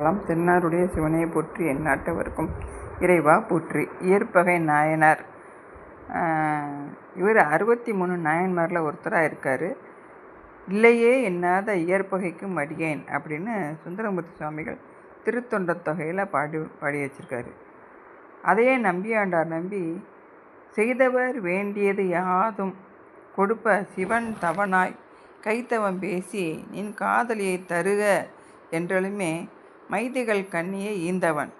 காலம் தென்னாருடைய சிவனையை போற்றி எந்நாட்டவர்க்கும் இறைவா போற்றி. இயற்பகை நாயனார். இவர் அறுபத்தி மூணு நாயன்மாரில் ஒருத்தராக இருக்கார். இல்லையே எண்ணாத இயற்பகைக்கும் அடியேன் அப்படின்னு சுந்தரமூர்த்தி சுவாமிகள் திருத்தொண்ட தொகையில் பாடி பாடி வச்சிருக்காரு. அதையே நம்பியாண்டார் நம்பி செய்தவர் வேண்டியது யாதும். கொடுப்ப சிவன் தவனாய். கைத்தவம் பேசி நின் காதலியை தருக என்றாலுமே மைதிகள் கண்ணியை ஈந்தவன்.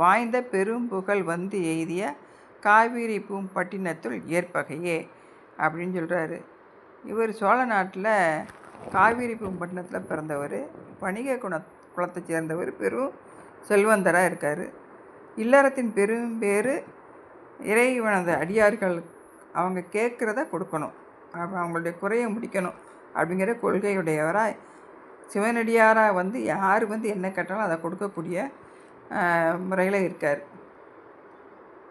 வாய்ந்த பெரும் புகழ் வந்து எய்திய காவிரி பூம்பட்டினத்துள் ஏற்பகையே அப்படின்னு சொல்கிறாரு இவர் சோழ நாட்டில் காவிரி பூம்பட்டினத்தில் பிறந்தவர். வணிக குண குலத்தை சேர்ந்தவர் பெரும் செல்வந்தராக இருக்கார். இல்லறத்தின் பெரும் பேர் இறைவனது அடியார்கள். அவங்க கேட்குறத கொடுக்கணும். அவங்களுடைய குறையை முடிக்கணும் அப்படிங்கிற கொள்கையுடையவராக சிவனடியாராக வந்து யார் வந்து என்ன கேட்டாலும் அதை கொடுக்கக்கூடிய முறையில் இருக்கார்.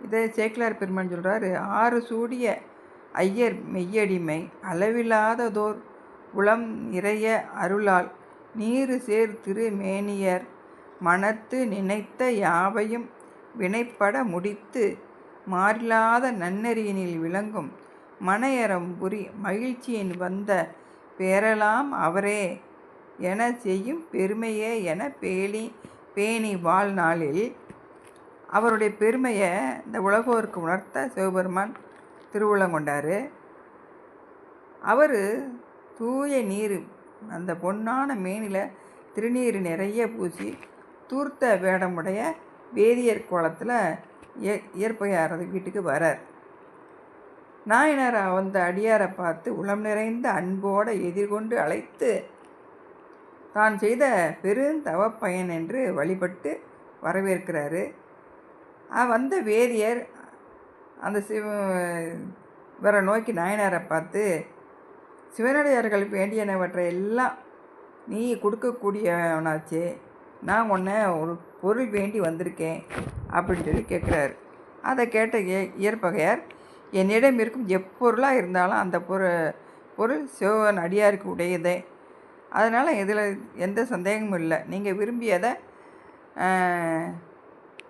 இதை சேக்கிலார் பெருமான் சொல்கிறாரு ஆறு சூடிய ஐயர் மெய்யடிமை அளவில்லாததோர் உளம் நிறைய அருளால் நீரு சேர் திரு மேனியர் மனத்து நினைத்த யாவையும் வினைப்பட முடித்து மாறில்லாத நன்னறியினில் விளங்கும் மனையறம் புரி மகிழ்ச்சியின் வந்த பேரலாம் அவரே என செய்யும் பெருமையே என பேணி பேணி வாழ்நாளில் அவருடைய பெருமையை இந்த உலகோருக்கு உணர்த்த சிவபெருமான் திருவுளங்கொண்டார் அவர் தூய நீர் அந்த பொன்னான மேனில் திருநீர் நிறைய பூசி தூர்த்த வேடமுடைய வேதியர் கோலத்தில் இய இயற்பையாரது வீட்டுக்கு வரார். நாயனார் அந்த அடியாரை பார்த்து உளம் நிறைந்த அன்போடு எதிர்கொண்டு அழைத்து தான் செய்த பெருந்தவப்பயன் என்று வழிபட்டு வரவேற்கிறாரு. வந்த வேதியர் அந்த சிவ இவரை நோக்கி நாயனாரை பார்த்து சிவனடியார்கள் வேண்டியனவற்றை எல்லாம் நீ கொடுக்கக்கூடியவனாச்சே. நான் உன்னை ஒரு பொருள் வேண்டி வந்திருக்கேன் அப்படின்னு சொல்லி கேட்குறாரு. அதை கேட்ட ஏ இயற்பகையார் என்னிடம் இருக்கும் எப்பொருளாக இருந்தாலும் அந்த பொருள் பொருள் சிவன் அடியாருக்கு உடையதே. அதனால் இதில் எந்த சந்தேகமும் இல்லை. நீங்கள் விரும்பியதை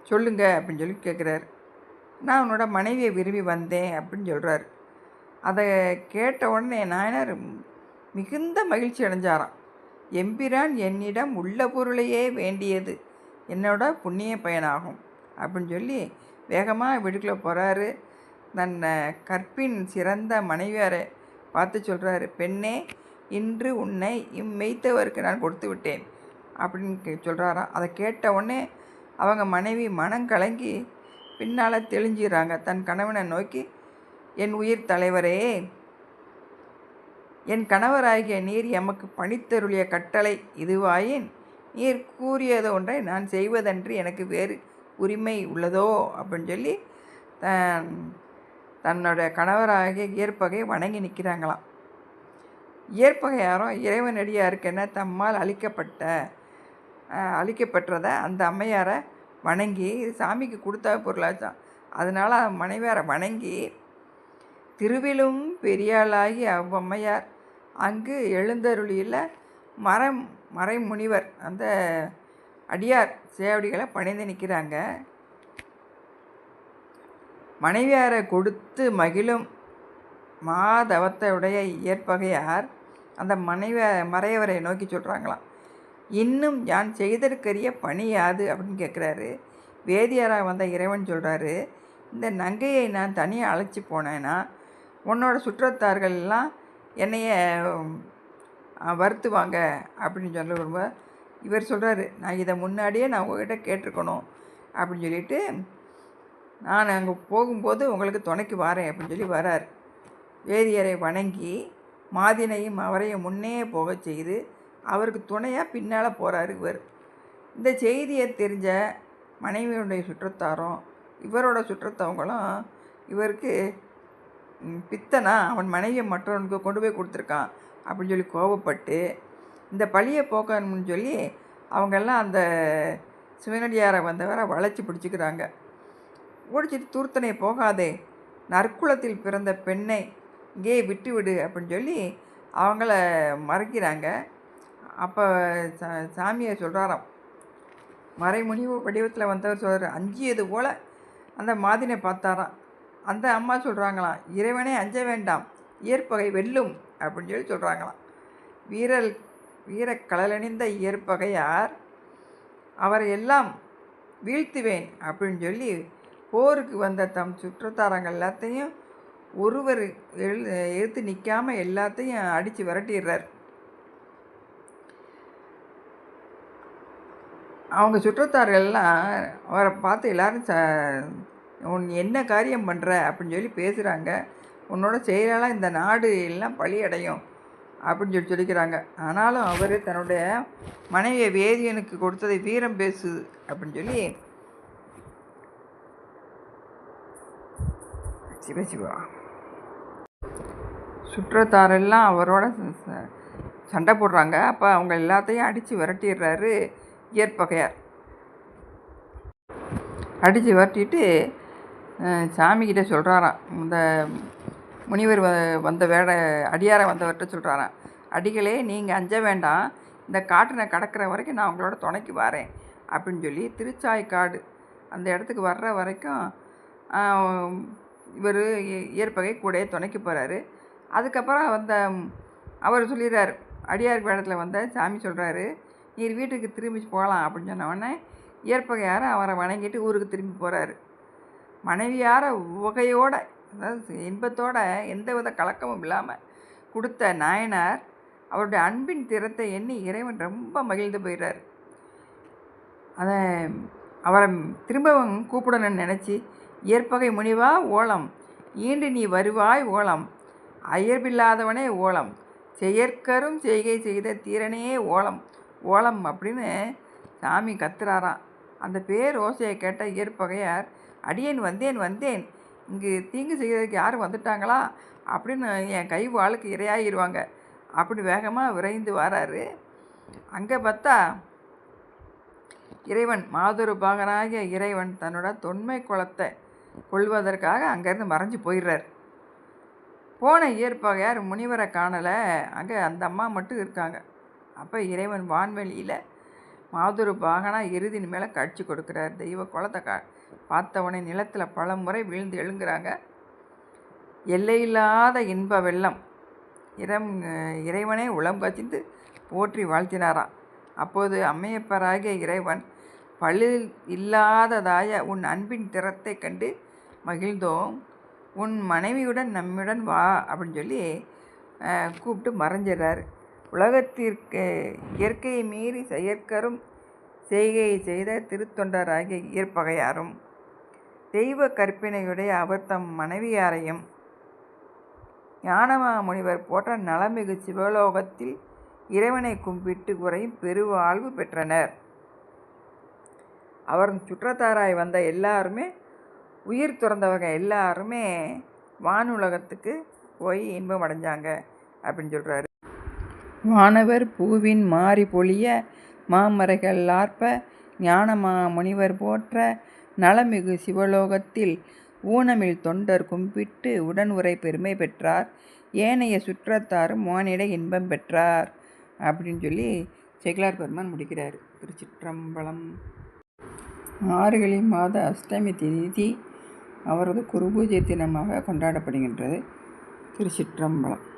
சொல்லுங்க அப்படின்னு சொல்லி கேட்குறாரு. நான் உன்னோட மனைவியை விரும்பி வந்தேன் அப்படின்னு சொல்கிறாரு அதை கேட்ட உடனே நாயனார் மிகுந்த மகிழ்ச்சி அடைஞ்சாராம். எம்பிரான் என்னிடம் உள்ள பொருளையே வேண்டியது. என்னோட புண்ணிய பயனாகும். அப்படின்னு சொல்லி வேகமாக வீட்டுக்குள்ளே போகிறாரு தன் கற்பின் சிறந்த மனைவியாரை பார்த்து சொல்கிறாரு பெண்ணே இன்று உன்னை இம்மெய்த்தவருக்கு நான் கொடுத்து விட்டேன் அப்படின்னு சொல்கிறாராம் அதை கேட்ட உடனே அவங்க மனைவி மனம் கலங்கி பின்னால் தெளிஞ்சிடுறாங்க. தன் கணவனை நோக்கி என் உயிர் தலைவரே என் கணவராகிய நீர் எமக்கு பணித்தருளிய கட்டளை இதுவாயின் நீர் கூறியது ஒன்றை நான் செய்வதன்றி எனக்கு வேறு உரிமை உள்ளதோ? அப்படின்னு சொல்லி தன் தன்னோட கணவராகிய இயற்பகை வணங்கி நிற்கிறாங்களாம் இயற்பகையாரும் இறைவனடியாருக்கென தம்மால் அளிக்கப்பட்ட அளிக்கப்பட்டதை அந்த அம்மையாரை வணங்கி சாமிக்கு கொடுத்த பொருளாச்சான் அதனால் மனைவியாரை வணங்கி திருவிலும் பெரியாளாகி அவ்வம்மையார் அங்கு எழுந்தருளியில் மரம் மறைமுனிவர் அந்த அடியார் சேவடிகளை பணிந்து நிற்கிறாங்க. மனைவியாரை கொடுத்து மகிழும் மாதவத்தையுடைய இயற்பகையார் அந்த மனைவ மறையவரை நோக்கி சொல்கிறாங்களாம் இன்னும் யான் செய்தற்கரிய பணி யாது? அப்படின்னு கேட்குறாரு வேதியாராக வந்த இறைவன் சொல்கிறாரு இந்த நங்கையை நான் தனியாக அழைச்சி போனேன்னா உன்னோட சுற்றத்தார்கள் எல்லாம் என்னைய வருத்துவாங்க. அப்படின்னு சொல்ல ரொம்ப இவர் சொல்கிறாரு நான் இதை முன்னாடியே நான் உங்ககிட்ட கேட்டிருக்கணும். அப்படின்னு சொல்லிட்டு நான் அங்கே போகும்போது உங்களுக்கு துணைக்கு வரேன் அப்படின்னு சொல்லி வரார். வேதியரை வணங்கி மாதினையும் அவரையும் முன்னே போகச் செய்து அவருக்கு துணையாக பின்னால் போகிறாரு இவர். இந்த செய்தியை தெரிஞ்ச மனைவியுடைய சுற்றத்தாரும் இவரோட சுற்றத்தவங்களும் இவருக்கு பித்தனா அவன் மனைவியை மற்றவனுக்கு கொண்டு போய் கொடுத்துருக்கான் அப்படின்னு சொல்லி கோவப்பட்டு இந்த பழியை போக்கணும்னு சொல்லி அவங்கெல்லாம் அந்த சிவனடியாரை வந்தவரை வளைச்சி பிடிச்சிக்கிறாங்க. பிடிச்சிட்டு தூர்த்தனை போகாதே நற்குலத்தில் பிறந்த பெண்ணை இங்கேயே விட்டு விடு அப்படின்னு சொல்லி அவங்கள மறைக்கிறாங்க. அப்போ சா சாமியை சொல்கிறாராம் மறைமுனிவு வடிவத்தில் வந்தவர் சொல்கிறார் அஞ்சியது போல் அந்த மாதினை பார்த்தாராம். அந்த அம்மா சொல்கிறாங்களாம் இறைவனே அஞ்ச வேண்டாம் இயற்பகை வெல்லும் அப்படின்னு சொல்லி சொல்கிறாங்களாம் வீரல் வீரக்கடலணிந்த இயற்பகையார் அவரை எல்லாம் வீழ்த்துவேன் அப்படின்னு சொல்லி போருக்கு வந்த தம் சுற்றத்தாரங்கள் எல்லாத்தையும் ஒருவர் எழு எழுத்து நிற்காம எல்லாத்தையும் அடித்து விரட்டிடுறார். அவங்க சுற்றத்தார்கள் எல்லாம் அவரை பார்த்து எல்லோரும் ச உன் என்ன காரியம் பண்ணுற அப்படின்னு சொல்லி பேசுகிறாங்க உன்னோட செயலால் இந்த நாடு எல்லாம் பழியடையும். அப்படின்னு சொல்லி சொல்லிக்கிறாங்க. ஆனாலும் அவர் தன்னுடைய மனைவியை வேதியனுக்கு கொடுத்ததை வீரம் பேசுது அப்படின்னு சொல்லி சிவசிவா சுற்றத்தாரெல்லாம் அவரோட ச- சண்டை போடுறாங்க. அப்போ அவங்க எல்லாத்தையும் அடித்து விரட்டிடுறாரு இயற்பகையார். அடித்து விரட்டிட்டு சாமிக்கிட்ட சொல்கிறாராம் இந்த முனிவர் வ- வந்த வேட அடியாரை வந்தவர்கிட்ட சொல்கிறாராம் அடிகளே நீங்கள் அஞ்ச வேண்டாம். இந்த காட்டினை கடக்கிற வரைக்கும் நான் உங்களோட துணைக்கு வரேன். அப்படின்னு சொல்லி திருச்சாய்க்காடு அந்த இடத்துக்கு வர்ற வரைக்கும் இவர் இயற்பகை கூடயே துணைக்கு போகிறாரு அதுக்கப்புறம் வந்த அவர் சொல்லிடுறார் அடியார் வேடத்தில் வந்த சாமி சொல்கிறாரு நீர் வீட்டுக்கு திரும்பி போகலாம் அப்படின்னு சொன்னவொடனே இயற்பகையார் அவரை வணங்கிட்டு ஊருக்கு திரும்பி போகிறாரு மனைவியார உகையோட அதாவது இன்பத்தோட எந்தவித கலக்கமும் இல்லாமல் கொடுத்த நாயனார் அவருடைய அன்பின் திறத்தை எண்ணி இறைவன் ரொம்ப மகிழ்ந்து போயிடுறார். அதை அவரை திரும்பவும் கூப்பிடணும்னு நினச்சி இயற்பகை முனிவா ஓலம் ஈண்டு நீ வருவாய் ஓலம் அயர்பில்லாதவனே ஓலம். செயற்கரும் செய்கை செய்த தீரனே ஓலம். ஓலம் அப்படின்னு சாமி கத்துறாராம். அந்த பேர் ஓசையை கேட்ட இயற்பகையார் அடியேன் வந்தேன் வந்தேன். இங்கு தீங்கு செய்கிறதுக்கு யாரும் வந்துட்டாங்களா? அப்படின்னு என் கை வாளுக்கு இரையாகிடுவாங்க அப்படி வேகமாக விரைந்து வராரு. அங்கே பார்த்தா இறைவன் மாதுரு பாகனாகிய இறைவன் தன்னோட தொன்மை குளத்தை கொள்வதற்காக அங்கேருந்து மறைஞ்சு போயிடுறார். போன இயற்பகையார் முனிவரை காணலை. அங்கே அந்த அம்மா மட்டும் இருக்காங்க. அப்போ இறைவன் வான்வெளியில் மாதுரு பாகனாக இறுதியின் மேலே காட்சி கொடுக்குறார். தெய்வ குலத்தை கா பார்த்தவனே நிலத்தில் பல முறை விழுந்து எழுங்குறாங்க. எல்லையில்லாத இன்ப வெள்ளம். இரம் இறைவனே உளம் கசிந்து போற்றி வாழ்த்தினாராம். அப்போது அம்மையப்பராகிய இறைவன் பழு இல்லாததாய உன் அன்பின் திறத்தை கண்டு மகிழ்ந்தோம். உன் மனைவியுடன் நம்முடன் வா அப்படின்னு சொல்லி கூப்பிட்டு மறைஞ்சிடுறாரு. உலகத்திற்கு இயற்கையை மீறி செயற்கரும் செய்கையை செய்த திருத்தொண்டராகிய இயற்பகையாரும் தெய்வ கற்பினையுடைய அவர் தம் மனைவியாரையும் ஞானமா முனிவர் போன்ற நலமிகு சிவலோகத்தில் இறைவனை கும்பிட்டு குறையும் பெருவாழ்வு பெற்றனர். அவர் சுற்றத்தாராய் வந்த எல்லாருமே உயிர் துறந்தவங்க எல்லாருமே வானுலகத்துக்கு போய் இன்பம் அடைஞ்சாங்க அப்படின்னு சொல்கிறாரு வானவர் பூவின் மாறி பொழிய மாமரைகள் ஆர்ப்ப ஞானமா முனிவர் போற்ற நலமிகு சிவலோகத்தில் ஊனமில் தொண்டர் கும்பிட்டு உடன் உரை பெருமை பெற்றார். ஏனைய சுற்றத்தாரும் மானிட இன்பம் பெற்றார் அப்படின்னு சொல்லி செகிலார் பெருமான் முடிக்கிறார். திருச்சிற்றம்பலம். ஆறுகளி மாத அஷ்டமி திதி அவரது குருபூஜை தினமாக கொண்டாடப்படுகின்றது. திருச்சிற்றம்பலம்.